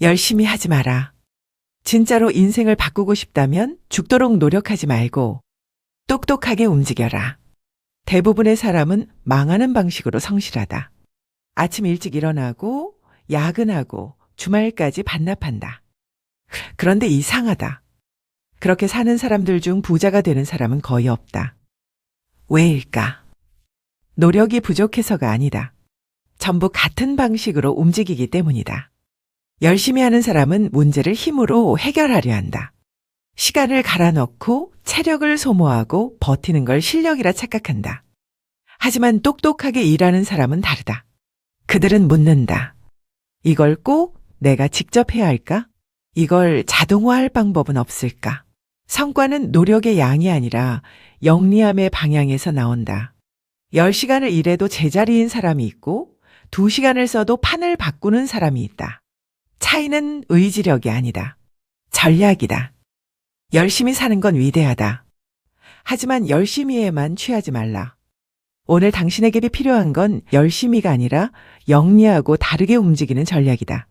열심히 하지 마라. 진짜로 인생을 바꾸고 싶다면 죽도록 노력하지 말고 똑똑하게 움직여라. 대부분의 사람은 망하는 방식으로 성실하다. 아침 일찍 일어나고 야근하고 주말까지 반납한다. 그런데 이상하다. 그렇게 사는 사람들 중 부자가 되는 사람은 거의 없다. 왜일까? 노력이 부족해서가 아니다. 전부 같은 방식으로 움직이기 때문이다. 열심히 하는 사람은 문제를 힘으로 해결하려 한다. 시간을 갈아넣고 체력을 소모하고 버티는 걸 실력이라 착각한다. 하지만 똑똑하게 일하는 사람은 다르다. 그들은 묻는다. 이걸 꼭 내가 직접 해야 할까? 이걸 자동화할 방법은 없을까? 성과는 노력의 양이 아니라 영리함의 방향에서 나온다. 10시간을 일해도 제자리인 사람이 있고 2시간을 써도 판을 바꾸는 사람이 있다. 차이는 의지력이 아니다. 전략이다. 열심히 사는 건 위대하다. 하지만 열심히에만 취하지 말라. 오늘 당신에게 필요한 건 열심히가 아니라 영리하고 다르게 움직이는 전략이다.